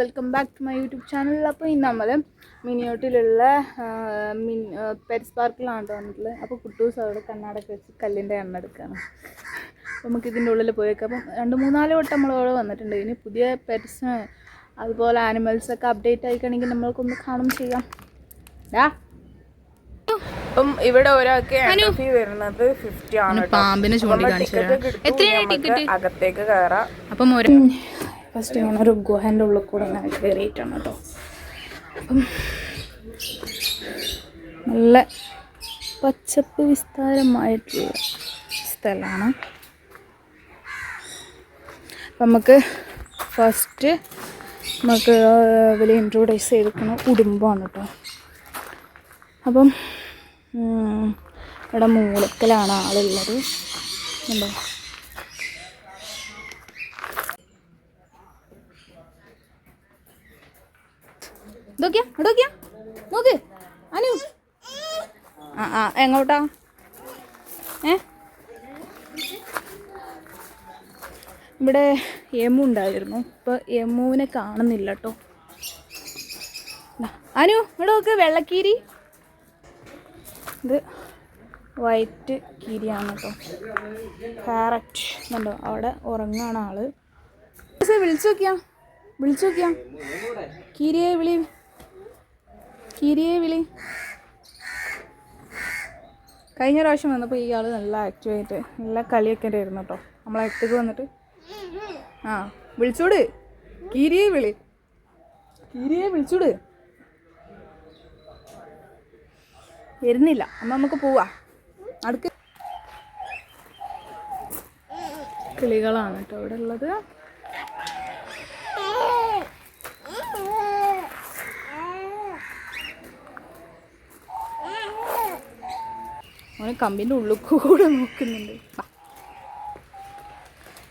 Welcome back to my YouTube channel അപ്പോൾ ഇന്ന് നമ്മൾ മിനിയോട്ടിലുള്ള മിൻ പെരിസ് പാർക്കിലാണ് തോന്നിയിട്ടുള്ളത് അപ്പോൾ കുട്ടൂസ് അവിടെ കണ്ണാടൊക്കെ വെച്ച് കല്ലിന്റെ അപ്പോൾ നമുക്ക് ഇതിന്റെ ഉള്ളിൽ പോയേക്കാം അപ്പം രണ്ട് മൂന്നാൽ വട്ടം നമ്മൾ അവിടെ വന്നിട്ടുണ്ട്. ഇനി പുതിയ പെറ്റ്സ് അതുപോലെ ആനിമൽസൊക്കെ അപ്ഡേറ്റ് ആയിക്കണമെങ്കിൽ നമ്മൾക്കൊന്ന് കാണും ചെയ്യാം. ഡാ? അപ്പം ഇവിടെ ഒരാൾക്ക് ഫീ വരുന്നത് ഫിഫ്റ്റി ആണ് പാമ്പിനെ നമുക്ക് അകത്തേക്ക് കയറാം അപ്പം ഒരു ഫസ്റ്റ് ഞാൻ ഒരു ഗുഹന്റെ ഉള്ളിൽ കൂടെ അങ്ങനെ കയറിയിട്ടാണ് കേട്ടോ. അപ്പം നല്ല പച്ചപ്പ് വിസ്താരമായിട്ടുള്ള സ്ഥലമാണ്. അപ്പം നമുക്ക് ഫസ്റ്റ് നമുക്ക് വലിയ ഇൻട്രോഡ്യൂസ് ചെയ്തിരിക്കുന്ന ഉടുമ്പാണ് കേട്ടോ. അപ്പം ഇവിടെ മൂലക്കലാണ് ആളുള്ളത്. ഉണ്ടോ? അനു. ആ ആ. എങ്ങോട്ടാ? ഏ? ഇവിടെ യമു ഉണ്ടായിരുന്നു. ഇപ്പൊ യമുവിനെ കാണുന്നില്ല കേട്ടോ അനു ഇവിടെ നോക്ക് വെള്ളക്കീരി. ഇത് വൈറ്റ് കീരിയാണ് കേട്ടോ പാരറ്റ് എന്നുണ്ടോ അവിടെ ഉറങ്ങാണ് ആൾ. വിളിച്ചു നോക്കിയാ. വിളിച്ചു നോക്കിയാ. കീരിയെ വിളി. കീരിയെ വിളി. കഴിഞ്ഞ പ്രാവശ്യം വന്നപ്പോൾ ഈ ആൾ നല്ല ആക്റ്റീവായിട്ട് നല്ല കളിയൊക്കെ ആയിരുന്നു കേട്ടോ നമ്മളെ അടുത്തേക്ക് വന്നിട്ട്. ആ വിളിച്ചൂട്. കീരിയെ വിളി. കീരിയെ വിളിച്ചൂട്. വരുന്നില്ല. അമ്മ നമുക്ക് പോവാ. അടുക്ക്. കിളികളാണ് കേട്ടോ ഇവിടെ ഉള്ളത്. അവന് കമ്പിന്റെ ഉള്ളിൽ കൂടെ നോക്കുന്നുണ്ട്.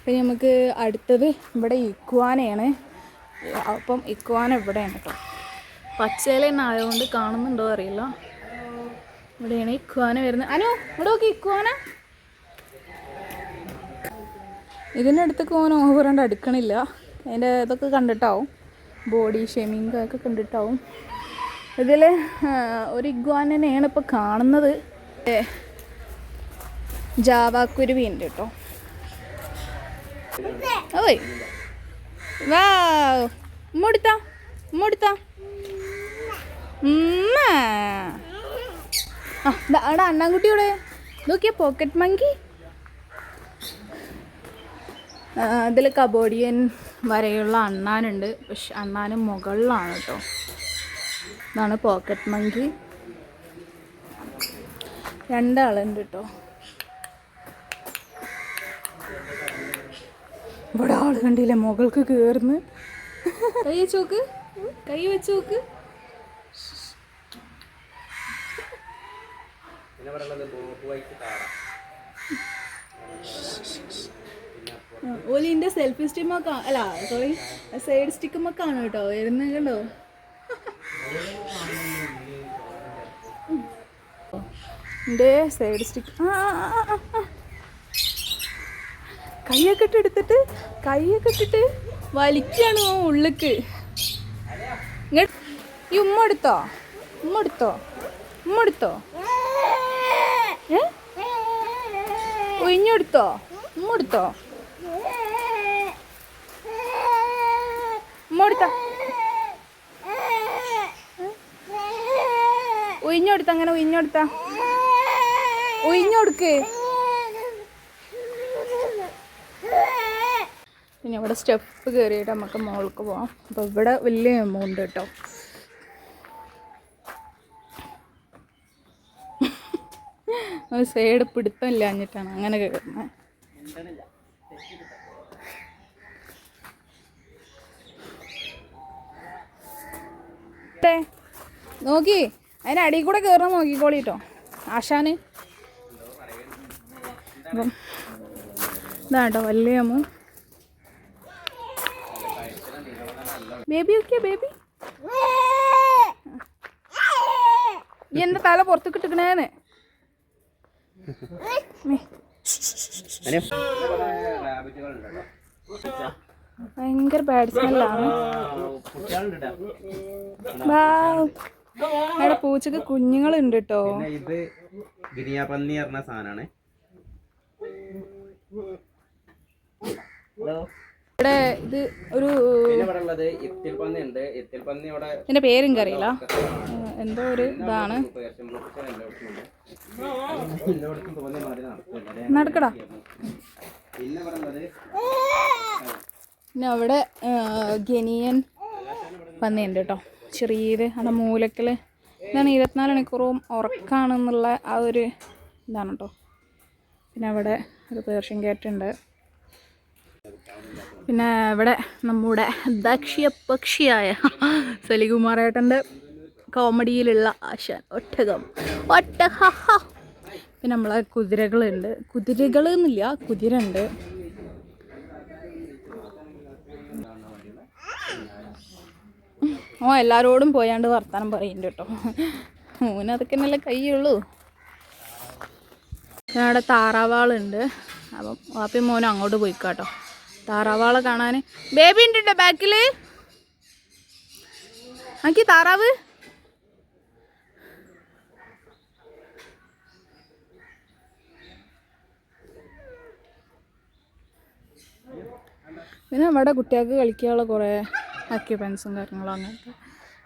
പിന്നെ നമുക്ക് അടുത്തത് ഇവിടെ ഇക്കുവാനയാണ് അപ്പം ഇക്കുവാന ഇവിടെയാണ് കേട്ടോ? പച്ചയില ആയതുകൊണ്ട് കാണുന്നുണ്ടോ അറിയില്ല. ഇവിടെയാണ് ഇക്വാന വരുന്നത്. അനു ഇവിടെ നോക്കി ഇക്വാന ഇതിന്റെ അടുത്തേക്ക് ഓൻ ഓവറാണ്ട് അടുക്കണില്ല. അതിന്റെ ഇതൊക്കെ കണ്ടിട്ടാവും. ബോഡി ഷെമിങ് ഒക്കെ കണ്ടിട്ടാവും. ഇതിൽ ഒരു ഇഗ്വാനനെയാണ് ഇപ്പോൾ കാണുന്നത്. ജാവാ ഉണ്ട് കേട്ടോ. ഓയ്. വാ ഉമ്മടുത്ത ഉമ്മ. ആ അവിടെ അണ്ണാൻകുട്ടിയോടെ നോക്കിയ പോക്കറ്റ് മങ്കി ഇതിൽ കബോഡിയൻ വരെയുള്ള അണ്ണാനുണ്ട്. പക്ഷെ അണ്ണാന് മുകളിലാണ് കേട്ടോ. ഇതാണ് പോക്കറ്റ് മങ്കി രണ്ടാളുണ്ട് കേട്ടോ. ഇവിടെ ആൾ കണ്ടില്ലേ മുകൾക്ക് കയറുന്നു കൈ വെച്ച് പറയുന്നത് കൈ വെച്ച് നോക്ക് ഓലിന്റെ സെൽഫി സ്റ്റിമൊക്കെ അല്ല സോറി സൈഡ് സ്റ്റിക്കുമൊക്കെ ആണ് കേട്ടോ വരുന്നത് കണ്ടോ? Side stick. കൈയൊക്കെ ഇട്ട് എടുത്തിട്ട് കൈയൊക്കെ ഇട്ടിട്ട് വലിക്കാണ് ഉള്ളിക്ക്. ഇങ്ങട് ഈ ഉമ്മ എടുത്തോ? ഉമ്മ എടുത്തോ? ഉമ്മ എടുത്തോ ഏ ഒഴിഞ്ഞെടുത്തോ ഉമ്മ എടുത്തോ ഉമ്മ അങ്ങനെ ഒഴിഞ്ഞെടുത്ത ഒഴിഞ്ഞെടുക്ക് പിന്നെ ഇവിടെ സ്റ്റെപ്പ് കയറിയിട്ട് നമുക്ക് മോൾക്ക് പോവാം. അപ്പോൾ ഇവിടെ വലിയ എമൗണ്ട് കേട്ടോ. ഒരു സൈഡ് പിടുത്തമില്ല എന്നിട്ടാണ് അങ്ങനെ കയറുന്നത് നോക്കി അതിന്റെ അടിയിൽ കൂടെ കയറണം നോക്കിക്കോളിട്ടോ ആശാന്. അപ്പം ഇതാട്ടോ അമ്മ. Baby okay baby? ഈ തല പുറത്തേക്ക് കിട്ടുക്കണേന്ന് ഭയങ്കര ബാഡ് സ്മെല്ലാണ് അവിടെ പൂച്ചക്ക് കുഞ്ഞുങ്ങളുണ്ട് കേട്ടോ ഇത് ഗിനിയാപന്നി പറഞ്ഞ സാധനമാണ് ഇവിടെ ഇത് ഒരു ഇതിന്റെ പേരും കറിയില്ല എന്തോ ഒരു ഇതാണ്. നടക്കടാ. പിന്നെ അവിടെ ഗനിയൻ പന്നിയുണ്ട് കേട്ടോ. ചെറിയത് അവിടെ മൂലക്കൽ ഇതാണ് ഇരുപത്തിനാല് മണിക്കൂറും ഉറക്കാണെന്നുള്ള ആ ഒരു ഇതാണ് കേട്ടോ. പിന്നെ അവിടെ ഒരു പേർഷ്യൻ ഉണ്ട്. പിന്നെ ഇവിടെ നമ്മുടെ ദക്ഷിയ പക്ഷിയായ സലികുമാറേട്ടന്റെ കോമഡിയിലുള്ള ആശാൻ ഒട്ടകം. ഒട്ടഹ പിന്നെ നമ്മളെ കുതിരകളുണ്ട്. കുതിരകൾ എന്നില്ല കുതിര ഉണ്ട് ഓ എല്ലാരോടും പോയാണ്ട് വർത്താനം പറയുന്നുണ്ട് കേട്ടോ. മൂന്നതൊക്കെ നല്ല കൈയുള്ളൂ ഞങ്ങളുടെ താറാവാളുണ്ട്. അപ്പം വാപ്പി മോനും അങ്ങോട്ട് പോയിക്കാട്ടോ. താറാവാളെ കാണാൻ ബേബി ഉണ്ട് ബാക്കിൽ ആക്കി താറാവ്. പിന്നെ നമ്മുടെ കുട്ടികൾക്ക് കളിക്കാനുള്ള കുറേ അക്യുപൻസും കാര്യങ്ങളും അങ്ങനത്തെ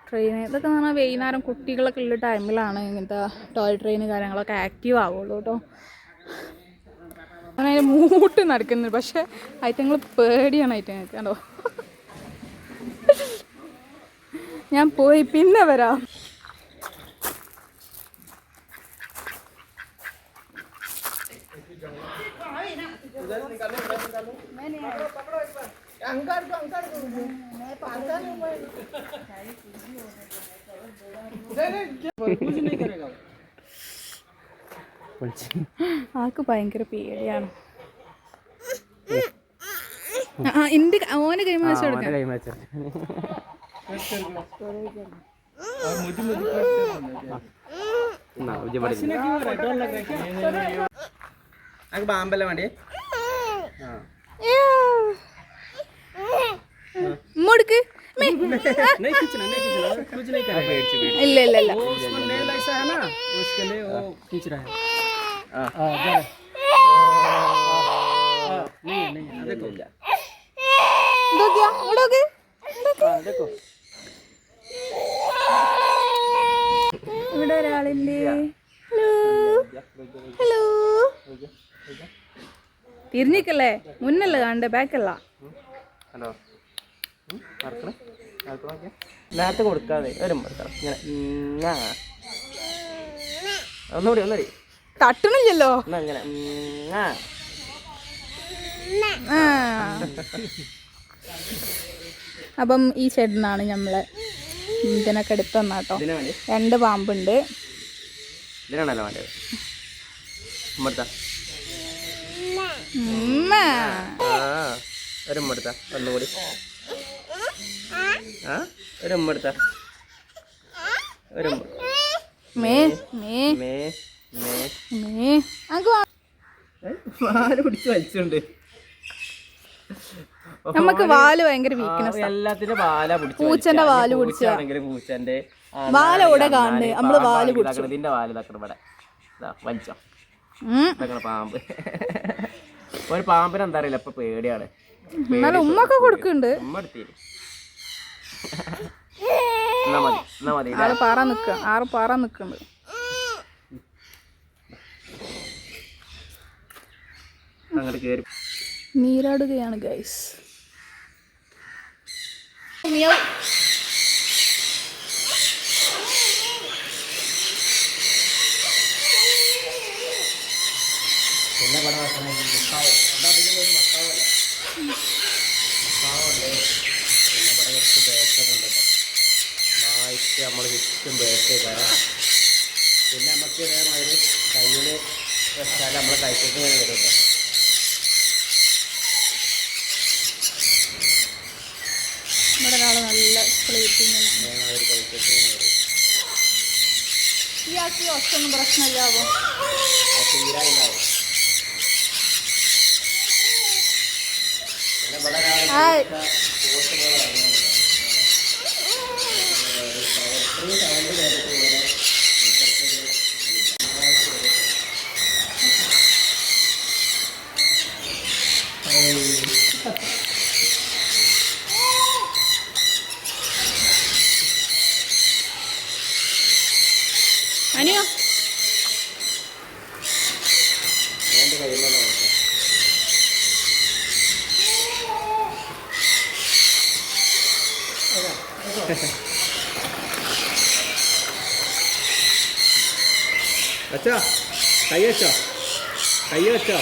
ട്രെയിൻ ഇതൊക്കെ എന്ന് പറഞ്ഞാൽ വൈകുന്നേരം കുട്ടികളൊക്കെ ഉള്ള ടൈമിലാണ് ഇങ്ങനത്തെ ടോയ് ട്രെയിൻ കാര്യങ്ങളൊക്കെ ആക്റ്റീവ് ആവുള്ളൂ കേട്ടോ അങ്ങനെ അതിന്റെ മൂട്ട് നടക്കുന്നു പക്ഷെ ഐറ്റങ്ങൾ പേടിയാണ് ഐറ്റങ്ങൾക്ക് കണ്ടോ? ഞാൻ പോയി പിന്നെ വരാം. ആൾക്ക് ഭയങ്കര പേടിയാണ്. എന്റെ ഓന് കൈമ വെച്ച് കൊടുക്കാം. വേണ്ടി? ഇല്ല ഇല്ല ഇതൊക്കെയാ ഇങ്ങോട്ടോക്ക് ഇവിടെ ഒരാളില്ലേ? ഹലോ. ഹലോ. തിരിഞ്ഞിക്കല്ലേ? മുന്നല്ല കാണണ്ടേ? ബാക്കല്ല. ഹലോ. നേരത്തെ കൊടുക്കാതെ ഒരു ഇങ്ങനെ. ഒന്നുകൂടി ഒന്നുകൂടി. തട്ടണില്ലല്ലോ. അപ്പം ഈ ചേട്ടനാണ് നമ്മളെ ഇതിനൊക്കെ എടുത്തു തന്നാട്ടോ. രണ്ട് പാമ്പുണ്ട്. ഇതിനാണല്ലോ വേണ്ടത്. ഉമ്മടുത്ത ഉമ്മ. ആ ഒരു ഉമ്മടുത്ത ഒന്നുകൂടി ആ ഒരു ഉമ്മ. മേ മേ. മേ. നമുക്ക് വാൽ ഭയങ്കര വീക്ക്നെസ് എല്ലാത്തിന്റെ വാല പിടിച്ച് പൂച്ചന്റെ വാൽ പിടിച്ച. ആണെങ്കിൽ പൂച്ചന്റെ വാല ഇവിടെ കാണുന്നത്? നമ്മൾ വാൽ പിടിച്ചു. ഇതിന്റെ വാൽ ഇതാക്കണം ഇവിടെ. ഇതാ വലിച്ചോ. ഇതാക്കണ പാമ്പ്. ഒരു പാമ്പിന് എന്താ അറിയില്ല ഇപ്പൊ പേടിയാണ്. എന്നാലും ഉമ്മൊക്കെ കൊടുക്കുന്നുണ്ട്. ഉമ്മ എടുത്തീര് പാറ നിക്ക ആറ് പാറ നിക്കുന്നുണ്ട്. അങ്ങോട്ട് കേറി. നീരാടുകയാണ് ഗൈസ് നമ്മൾ ചുറ്റും പിന്നെ നമുക്ക് ഇതേമാതിരി കയ്യിൽ വെച്ചാൽ നമ്മൾ കൈക്കൊക്കെ വരും കേട്ടോ. ആൾ നല്ല സ്ലീപ്പിംഗ് ഇയാൾക്ക് ഒറ്റൊന്നും പ്രശ്നമില്ലാവോ? ഹായ്. വെച്ചോ കൈ വെച്ചോ കൈ വെച്ചോ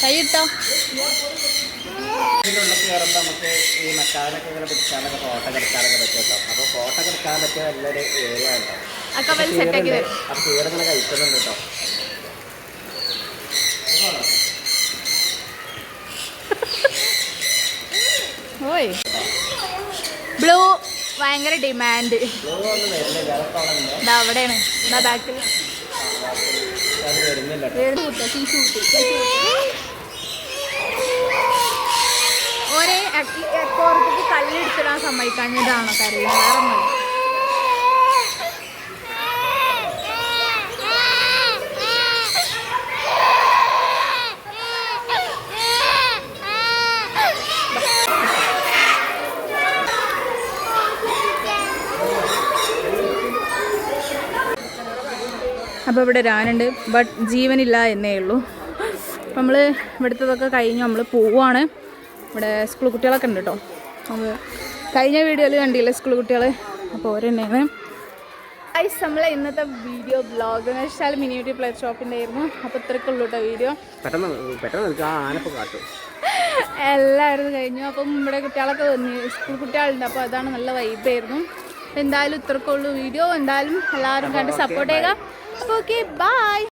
കൈയിട്ടോ? ഇതിന്റെ ഉള്ളിൽ കയറുമ്പോൾ നമുക്ക് ഈ മറ്റാനൊക്കെ ഇങ്ങനെ പിടിച്ചാലൊക്കെ ഫോട്ടോ എടുക്കാനൊക്കെ പറ്റും കേട്ടോ. അപ്പോൾ ഫോട്ടോ എടുക്കാൻ പറ്റിയ നല്ലൊരു ഏരിയ കേട്ടോ ഒക്കെ വലിയ സെറ്റാക്കി തരും. അപ്പോൾ ചീരങ്ങനെ കഴിക്കുന്നുണ്ട് കേട്ടോ. ഓയ്. ബ്ലൂ ഭയങ്കര ഡിമാൻഡ് അവിടെയാണ്. ഒരേ എക്കോർത്തേക്ക് കല്ലെടുത്തിടാൻ സമ്മതിക്കാഞ്ഞതാണോ കരയുന്നത്? വേറെ ഒന്നുമില്ല അപ്പോൾ ഇവിടെ രാനുണ്ട് ബട്ട് ജീവനില്ല എന്നേ ഉള്ളൂ. നമ്മൾ ഇവിടുത്തതൊക്കെ കഴിഞ്ഞ് നമ്മൾ പോവാണ്. ഇവിടെ സ്കൂൾ കുട്ടികളൊക്കെ ഉണ്ട് കേട്ടോ. അത് കഴിഞ്ഞ വീഡിയോയിൽ കണ്ടില്ലേ സ്കൂൾ കുട്ടികൾ അപ്പോൾ ഓര് തന്നെയാണ് ഐസ് നമ്മളെ ഇന്നത്തെ വീഡിയോ ബ്ലോഗ് എന്ന് വെച്ചാൽ മിനി ബ്യൂട്ടി പ്ലേ ഷോപ്പിന്റെ ആയിരുന്നു. അപ്പോൾ ഇത്രയ്ക്കുള്ളൂ കേട്ടോ വീഡിയോ എല്ലാവരും കഴിഞ്ഞു. അപ്പം ഇവിടെ കുട്ടികളൊക്കെ വന്നു സ്കൂൾ കുട്ടികളുണ്ട്. അപ്പോൾ അതാണ് നല്ല വൈബായിരുന്നു എന്തായാലും ഇത്രക്കുള്ളൂ വീഡിയോ എന്തായാലും എല്ലാവരും കണ്ട് സപ്പോർട്ട് ചെയ്യുക. folks. Okay, bye.